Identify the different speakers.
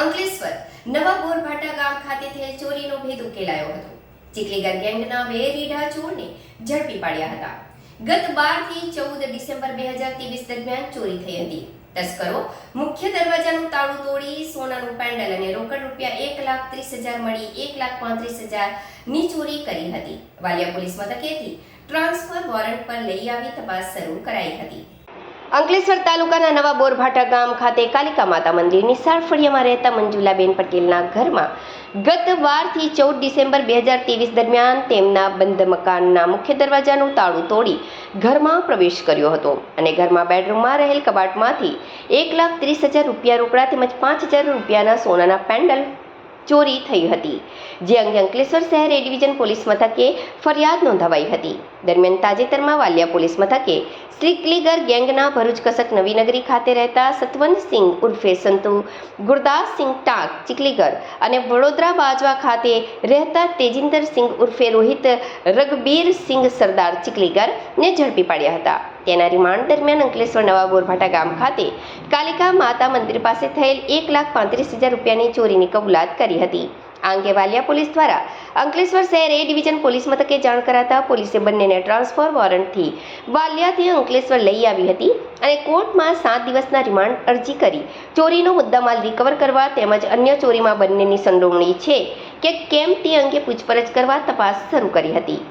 Speaker 1: અંકલેશ્વર, નવા બોરભાટા ગામ ખાતે થયેલ ચોરીનો ભેદ ઉકેલાયો હતો. ચીખલીગર ગેંગના બે રીઢા ચોરને ઝડપી પાડ્યા હતા. ગત બારથી ચૌદ ડિસેમ્બર બે હજાર ત્રેવીસ દરમિયાન ચોરી થઈ હતી. તસ્કરો મુખ્ય દરવાજાનું તાળું તોડી સોનાનું પેન્ડલ અને રોકડ રૂપિયા એક લાખ ત્રીસ હજાર મળી એક લાખ પાંત્રીસ હજારની ચોરી કરી હતી. વાલિયા પોલીસ મથકેથી ટ્રાન્સફર વોરંટ પર લઈ આવી તપાસ શરૂ કરાઈ હતી. અંકલેશ્વર તાલુકાના નવા બોરભાટા ગામ ખાતે કાલિકા માતા મંદિરની સારફળિયામાં રહેતા મંજુલાબેન પટેલના ઘરમાં ગત બારથી ચૌદ ડિસેમ્બર બે હજાર ત્રેવીસ દરમિયાન તેમના બંધ મકાનના મુખ્ય દરવાજાનું તાળું તોડી ઘરમાં પ્રવેશ કર્યો હતો અને ઘરમાં બેડરૂમમાં રહેલ કબાટમાંથી એક લાખ ત્રીસ હજાર રૂપિયા રોકડા તેમજ પાંચ હજાર રૂપિયાના સોનાના પેન્ડલ ચોરી થઈ હતી. જે અંગે અંકલેશ્વર શહેર એ ડિવિઝન પોલીસ મથકે ફરિયાદ નોંધાવાઈ હતી. દરમિયાન તાજેતરમાં વાલિયા પોલીસ મથકે સ્ટ્રીકલીગર ગેંગના ભરૂચ કસક નવીનગરી ખાતે રહેતા સતવંતસિંહ ઉર્ફે સંતુ ગુરદાસસિંહ ટાંક ચીકલીગર અને વડોદરા બાજવા ખાતે રહેતા તેજિંદરસિંહ ઉર્ફે રોહિત રઘબીરસિંહ સરદાર ચીકલીગરને ઝડપી પાડ્યા હતા. તેના રિમાન્ડ દરમિયાન અંકલેશ્વર નવા બોરભાટા ગામ ખાતે કાલિકા માતા મંદિર પાસે થયેલ એક લાખ પાંત્રીસ હજાર રૂપિયાની ચોરીની કબૂલાત કરી હતી. આ અંગે વાલિયા પોલીસ દ્વારા અંકલેશ્વર શહેર એ ડિવિઝન પોલીસ મથકે જાણ કરાતા પોલીસે બંનેને ટ્રાન્સફર વોરંટથી વાલિયાથી અંકલેશ્વર લઈ આવી હતી અને કોર્ટમાં સાત દિવસના રિમાન્ડ અરજી કરી ચોરીનો મુદ્દામાલ રિકવર કરવા તેમજ અન્ય ચોરીમાં બંનેની સંડોવણી છે કે કેમ તે અંગે પૂછપરછ કરવા તપાસ શરૂ કરી હતી.